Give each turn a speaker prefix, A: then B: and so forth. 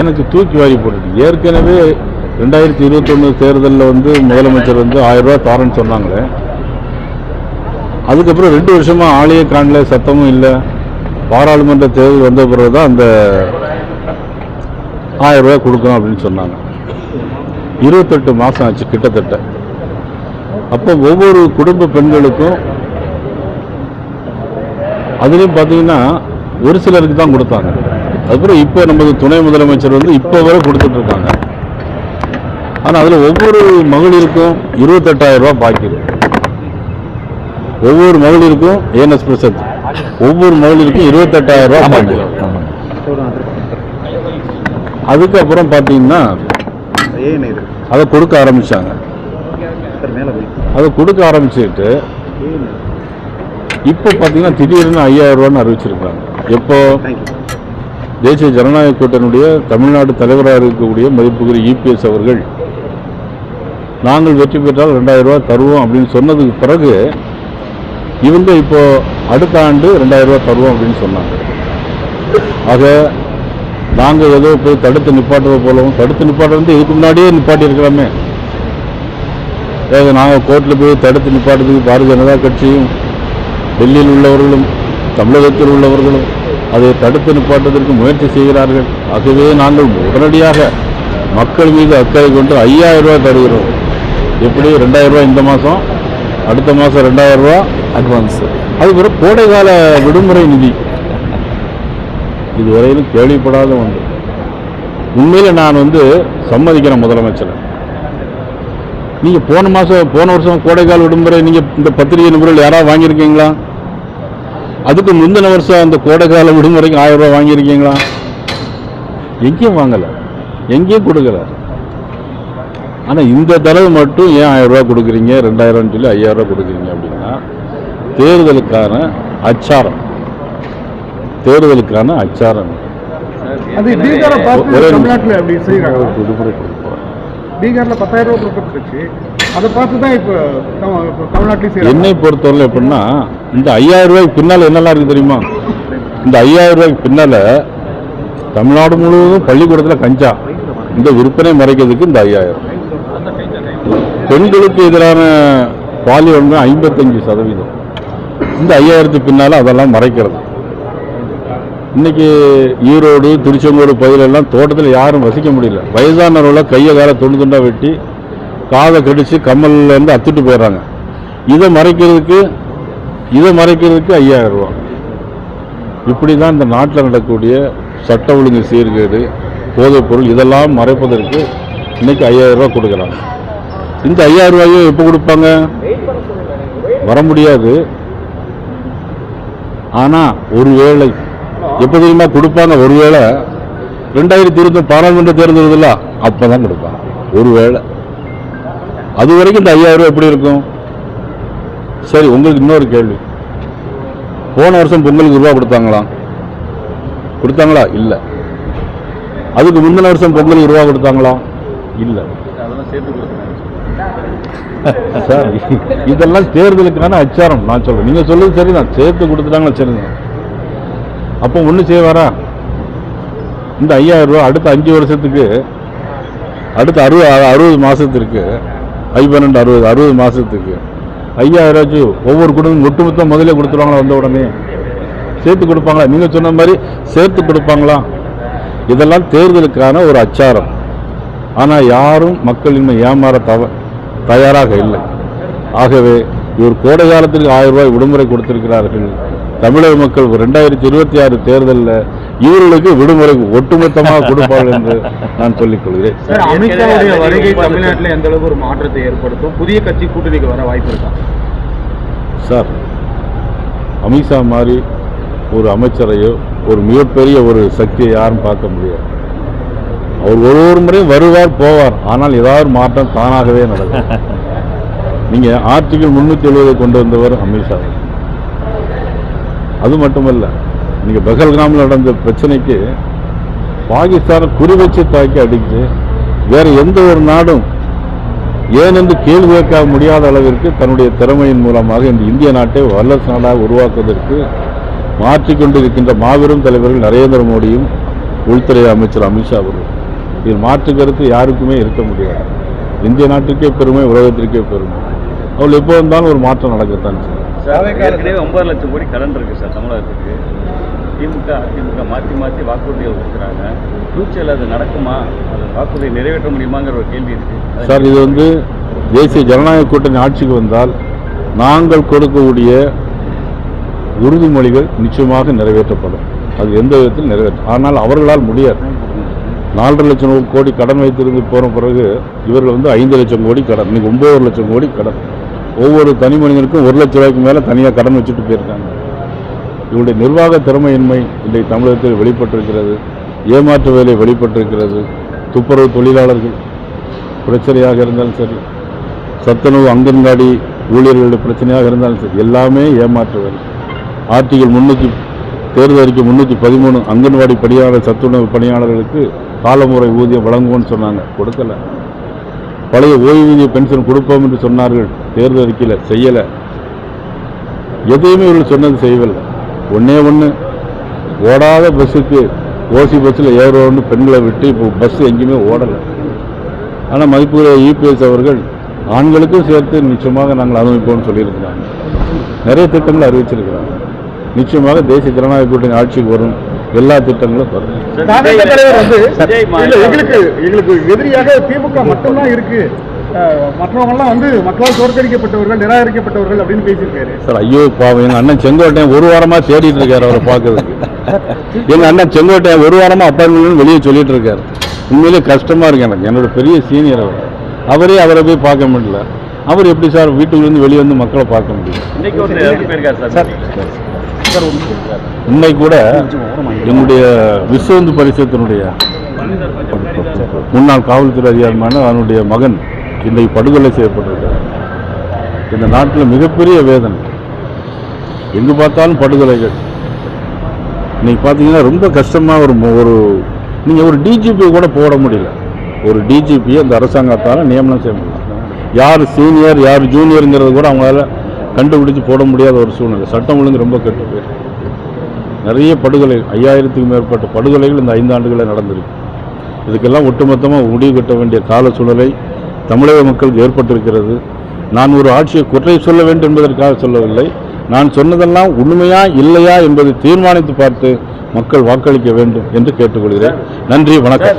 A: எனக்கு தூக்கி வாரி போட்டுட்டு ஏற்கனவே ரெண்டாயிரத்தி இருபத்தொன்று தேர்தலில் வந்து முதலமைச்சர் வந்து ஆயிரம் ரூபா தாரன்னு சொன்னாங்களே. அதுக்கப்புறம் ரெண்டு வருஷமா ஆளையே காணல சத்தமும் இல்லை. பாராளுமன்ற தேர்தல் வந்த பிறகு தான் அந்த ஆயிரம் ரூபா கொடுக்கணும் அப்படின்னு சொன்னாங்க. இருபத்தெட்டு மாதம் ஆச்சு கிட்டத்தட்ட. அப்போ ஒவ்வொரு குடும்ப பெண்களுக்கும் அதுலேயும் பார்த்தீங்கன்னா ஒரு சிலருக்கு தான் கொடுத்தாங்க. அதுக்கப்புறம் இப்போ நமது துணை முதலமைச்சர் வந்து இப்போ வரை கொடுத்துட்டு இருக்காங்க ஆனால் அதில் ஒவ்வொரு மகளிருக்கும் இருபத்தெட்டாயிரம் ரூபாய் பாக்கி ஒவ்வொரு மகளிருக்கும் ஏஎன்எஸ் பிரசத் ஒவ்வொரு மகளிருக்கும் இருபத்தெட்டாயிரம் ரூபாய் பாக்கி. அதுக்கப்புறம் பார்த்தீங்கன்னா அதை கொடுக்க ஆரம்பிச்சாங்க. அதை கொடுக்க ஆரம்பிச்சுட்டு இப்போ பார்த்தீங்கன்னா திடீர்னு ஐயாயிரம் ரூபான்னு அறிவிச்சிருக்காங்க. எப்போ? தேசிய ஜனநாயக கூட்டணியுடைய தமிழ்நாடு தலைவராக இருக்கக்கூடிய மதிப்புக்குரிய இபிஎஸ் அவர்கள் நாங்கள் வெற்றி பெற்றால் ரெண்டாயிரம் ரூபா தருவோம் அப்படின்னு சொன்னதுக்கு பிறகு இவங்க இப்போ அடுத்த ஆண்டு ரெண்டாயிரம் ரூபாய் தருவோம் அப்படின்னு சொன்னாங்க. ஆக நாங்கள் ஏதோ போய் தடுத்து நிப்பாட்டுறது போலவும் தடுத்து நிப்பாட்ட வந்து இதுக்கு முன்னாடியே நிப்பாட்டி இருக்கிறோமே. நாங்கள் கோர்ட்டில் போய் தடுத்து நிப்பாட்டுறதுக்கு பாரதிய ஜனதா கட்சியும் டெல்லியில் உள்ளவர்களும் தமிழகத்தில் உள்ளவர்களும் அதை தடுத்து நிப்பாட்டுவதற்கு முயற்சி செய்கிறார்கள். ஆகவே நாங்கள் உடனடியாக மக்கள் மீது அக்கறை கொண்டு ஐயாயிரம் ரூபாய் தருகிறோம். எப்படி? ரெண்டாயிரம் ரூபாய் இந்த மாதம் அடுத்த மாதம் ரெண்டாயிரம் ரூபா
B: அட்வான்ஸ்
A: அதுக்கப்புறம் கோடைகால விடுமுறை நிதி. இதுவரையிலும் கேள்விப்படாத ஒன்று. உண்மையில் நான் வந்து சம்மதிக்கிறேன் முதலமைச்சரை. நீங்கள் போன மாதம் போன வருஷம் கோடைக்கால விடுமுறை நீங்கள் இந்த பத்திரிகை நிபுணர்கள் யாராவது வாங்கியிருக்கீங்களா? அதுக்கு முந்தின வருஷம் அந்த கோடைக்கால விடுமுறைக்கு ஆயிரம் ரூபாய் வாங்கியிருக்கீங்களா? எங்கேயும் வாங்கல. எங்கேயும் கொடுக்கல. ஆனா இந்த தடவை மட்டும் ஏன் ஆயிரம் ரூபாய் கொடுக்குறீங்க? ரெண்டாயிரம் சொல்லி ஐயாயிரம் ரூபாய் கொடுக்குறீங்க அப்படின்னா தேர்தலுக்கான அச்சாரம். தேர்தலுக்கான அச்சாரம்.
C: பீகாரில் பத்தாயிரம் ரூபா கொடுக்கப்பட்டுச்சு அதை பார்த்து தான் இப்போ தமிழ்நாட்டிலையும்
A: என்னை பொறுத்தவரை எப்படின்னா இந்த ஐயாயிரம் ரூபாய்க்கு பின்னால் என்னெல்லாம் இருக்கு தெரியுமா? இந்த ஐயாயிரம் ரூபாய்க்கு பின்னால் தமிழ்நாடு முழுவதும் பள்ளிக்கூடத்தில் கஞ்சா. இந்த விற்பனை மறைக்கிறதுக்கு இந்த ஐயாயிரம். பெண்களுக்கு எதிரான பாலியல் ஐம்பத்தஞ்சு சதவீதம். இந்த ஐயாயிரத்துக்கு பின்னால அதெல்லாம் மறைக்கிறது. இன்னைக்கு ஈரோடு திருச்செங்கோடு பகுதியிலெல்லாம் தோட்டத்தில் யாரும் வசிக்க முடியல. வயதானவர்கள கையை காலை துண்டு துண்டாக வெட்டி காதை கடிச்சு கம்மல்ல இருந்து அத்துட்டு போயிடுறாங்க. இதை மறைக்கிறதுக்கு இதை மறைக்கிறதுக்கு ஐயாயிரம் ரூபா இப்படி தான் இந்த நாட்டில் நடக்கக்கூடிய சட்ட ஒழுங்கு சீர்கேடு போதைப் பொருள் இதெல்லாம் மறைப்பதற்கு இன்றைக்கி ஐயாயிரம் ரூபா கொடுக்குறாங்க. இந்த ஐயாயிரம் ரூபாயோ எப்போ கொடுப்பாங்க? வர முடியாது. ஆனால் ஒருவேளை எப்போ தெரியுமா கொடுப்பாங்க? ஒருவேளை ரெண்டாயிரத்தி இருபத்தி பாராளுமன்ற தேர்தல் வருதுல்ல அப்போ தான் கொடுப்பாங்க ஒருவேளை அது வரைக்கும் இந்த ஐயாயிரம் ரூபா எப்படி இருக்கும்? சரி உங்களுக்கு இன்னொரு கேள்வி. போன வருஷம் பொங்கலுக்கு ரூபா கொடுத்தாங்களா? கொடுத்தாங்களா? இல்லை. அதுக்கு முந்தின வருஷம் பொங்கலுக்கு ரூபா கொடுத்தாங்களா? இல்லை. சார் இதெல்லாம் தேர்தலுக்கான அச்சாரம். நான் சொல்றேன். நீங்க சொல்றது சரிதான். சேர்த்து கொடுத்துட்டாங்களா? சரிதான். அப்போ ஒண்ணு செய்வாரா? இந்த ஐயாயிரம் ரூபாய் அடுத்த அஞ்சு வருஷத்துக்கு அடுத்த அறுபது அறுபது மாதத்திற்கு ஐ பன்னெண்டு அறுபது அறுபது மாதத்துக்கு ஐயாயிரம் ஒவ்வொரு குடும்பம் ஒட்டுமொத்தம் முதலே கொடுத்துருவாங்களா வந்த உடனே? சேர்த்து கொடுப்பாங்களா? நீங்கள் சொன்ன மாதிரி சேர்த்து கொடுப்பாங்களா? இதெல்லாம் தேர்தலுக்கான ஒரு அச்சாரம். ஆனால் யாரும் மக்கள் இன்னும் ஏமாற தவ தயாராக இல்லை. ஆகவே இவர் கோடை காலத்திற்கு ஆயிரம் ரூபாய் விடுமுறை கொடுத்திருக்கிறார்கள். தமிழக மக்கள் ரெண்டாயிரத்தி இருபத்தி ஆறு தேர்தலில் இவர்களுக்கு விடுமுறை ஒட்டுமொத்தமாக கொடுப்பார்கள் என்று நான் சொல்லிக் கொள்கிறேன்.
C: சார் அமித்ஷாவுடைய வருகை தமிழ்நாட்டில் எந்த அளவுக்கு ஒரு மாற்றத்தை ஏற்படுத்தும்? புதிய கட்சி கூட்டணிக்கு வர வாய்ப்பு இருக்கா?
A: சார் அமித்ஷா மாதிரி ஒரு அமைச்சரையோ ஒரு மிகப்பெரிய ஒரு சக்தியை யாரும் பார்க்க முடியாது. அவர் ஒரு ஒரு முறையும் வருவார் போவார். ஆனால் ஏதாவது மாற்றம் தானாகவே நடக்கும். நீங்க ஆர்டிகல் முன்னூத்தி எழுபதை கொண்டு வந்தவர் அமித்ஷா. அது மட்டுமல்ல நீங்க பகல்காமில் நடந்த பிரச்சனைக்கு பாகிஸ்தானை குறி வச்சு தாக்கி அடிச்சு வேற எந்த ஒரு நாடும் ஏன் என்று கேள்வி கேட்க முடியாத அளவிற்கு தன்னுடைய திறமையின் மூலமாக இந்த இந்திய நாட்டை வல்லரசு நாடாக உருவாக்குவதற்கு மாற்றிக்கொண்டிருக்கின்ற மாபெரும் தலைவர்கள் நரேந்திர மோடியும் உள்துறை அமைச்சர் அமித்ஷா அவர்கள் இதில் மாற்று கருத்து யாருக்குமே இருக்க முடியாது. இந்திய நாட்டுக்கே பெருமை உலகத்திற்கே பெருமை. அவள் எப்போ வந்தாலும் ஒரு மாற்றம் நடக்கத்தான்
B: சார் ஏற்கனவே ஒன்பது லட்சம் கோடி கடன் இருக்கு சார் தமிழகத்துக்கு. திமுக அதிமுக மாற்றி மாற்றி வாக்குறுதிகள் கொடுக்குறாங்க ஃபியூச்சரில் அது நடக்குமா? அது வாக்குறுதியை நிறைவேற்ற முடியுமாங்கிற ஒரு கேள்வி இருக்கு.
A: சார் இது வந்து தேசிய ஜனநாயக கூட்டணி ஆட்சிக்கு வந்தால் நாங்கள் கொடுக்கக்கூடிய உறுதிமொழிகள் நிச்சயமாக நிறைவேற்றப்படும். அது எந்த விதத்தில் நிறைவேற்றும் ஆனால் அவர்களால் முடியாது. நாலரை லட்சம் கோடி கடன் வைத்திருந்து போன பிறகு இவர்கள் வந்து ஐந்து லட்சம் கோடி கடன் இன்னைக்கு ஒன்பது லட்சம் கோடி கடன். ஒவ்வொரு தனி மனிதனுக்கும் ஒரு லட்சம் ரூபாய்க்கு மேலே தனியாக கடன் வச்சுட்டு போயிருக்காங்க. இவருடைய நிர்வாக திறமையின்மை இன்றைக்கு தமிழகத்தில் வெளிப்பட்டிருக்கிறது. ஏமாற்று வேலை வெளிப்பட்டிருக்கிறது. துப்புரவு தொழிலாளர்கள் பிரச்சனையாக இருந்தாலும் சரி சத்துணவு அங்கன்வாடி ஊழியர்களுடைய பிரச்சனையாக இருந்தாலும் சரி எல்லாமே ஏமாற்று வேலை. ஆர்டிகல் முன்னூற்றி தேர்தல் அறிக்கை முந்நூற்றி பதிமூணு அங்கன்வாடி பணியாளர் சத்துணவு பணியாளர்களுக்கு காலமுறை ஊதியம் வழங்குவோம்னு சொன்னாங்க. கொடுக்கல. பழைய ஓய்வூதிய பென்ஷன் கொடுப்போம் என்று சொன்னார்கள். தேர்தல் அறிக்கையில் செய்யலை. எதையுமே இவர்கள் சொன்னது செய்யவில்லை. ஒண்ணே ஒன்று ஓடாத பஸ்ஸுக்கு ஓசி பஸ்ஸில் ஏறுவோம்னு பெண்களை விட்டு இப்போ பஸ் எங்கேயுமே ஓடலை. ஆனால் மதிப்புடைய இபிஎஸ் அவர்கள் ஆண்களுக்கும் சேர்த்து நிச்சயமாக நாங்கள் அனுபவிப்போம்னு சொல்லியிருக்கிறாங்க. நிறைய திட்டங்களை அறிவிச்சிருக்கிறாங்க. நிச்சயமாக தேசிய ஜனநாயக கூட்டணி ஆட்சிக்கு வரும். எல்லா திட்டங்களும் வரும்.
C: எங்களுக்கு எங்களுக்கு எதிரியாக திமுக மட்டும்தான் இருக்கு. அஹ், மற்றவங்கெல்லாம் வந்து மக்களால் தோற்கடிக்கப்பட்டவர்கள் நிராகரிக்கப்பட்டவர்கள் அப்படின்னு பேசியிருக்காரு.
A: சார் ஐயோ பாவம் எங்கள் அண்ணன் செங்கோட்டையன் ஒரு வாரமாக தேடிட்டு இருக்காரு அவரை பார்க்கறதுக்கு. எங்கள் அண்ணன் செங்கோட்டையன் ஒரு வாரமாக அப்பாயின்மெண்ட் வெளியே சொல்லிட்டு இருக்காரு. உண்மையிலே கஷ்டமாக இருக்கு எனக்கு. என்னோட பெரிய சீனியர் அவர். அவரே அவரை போய் பார்க்க முடியல. அவர் எப்படி சார் வீட்டுக்குள்ளேருந்து வெளியே வந்து மக்களை பார்க்க முடியும்?
B: இன்னைக்கு
A: கூட என்னுடைய விஸ்வந்து பரிசத்தினுடைய முன்னாள் காவல்துறை அதிகாரமான அவனுடைய மகன் இன்றைக்கு படுகொலை செய்யப்பட்டிருக்கிறார் இந்த நாட்டில் மிகப்பெரிய வேதனை. எங்கு பார்த்தாலும் படுகொலைகள். இன்னைக்கு பார்த்தீங்கன்னா ரொம்ப கஷ்டமாக ஒரு ஒரு நீங்கள் ஒரு டிஜிபி கூட போட முடியல. ஒரு டிஜிபியை அந்த அரசாங்கத்தால் நியமனம் செய்ய முடியல. யார் சீனியர் யார் ஜூனியருங்கிறது கூட அவங்களால கண்டுபிடிச்சு போட முடியாத ஒரு சூழ்நிலை. சட்டம் ஒழுங்கு ரொம்ப கெட்டு போயிருக்கு. நிறைய படுகொலை ஐயாயிரத்துக்கு மேற்பட்ட படுகொலைகள் இந்த ஐந்து ஆண்டுகளில் நடந்திருக்கு. இதுக்கெல்லாம் ஒட்டுமொத்தமாக முடிவு கட்ட வேண்டிய கால சூழலை தமிழக மக்களுக்கு ஏற்பட்டிருக்கிறது. நான் ஒரு ஆட்சியை குறை சொல்ல வேண்டும் என்பதற்காக சொல்லவில்லை. நான் சொன்னதெல்லாம் உண்மையா இல்லையா என்பதை தீர்மானித்து பார்த்து மக்கள் வாக்களிக்க வேண்டும் என்று கேட்டுக்கொள்கிறேன். நன்றி வணக்கம்.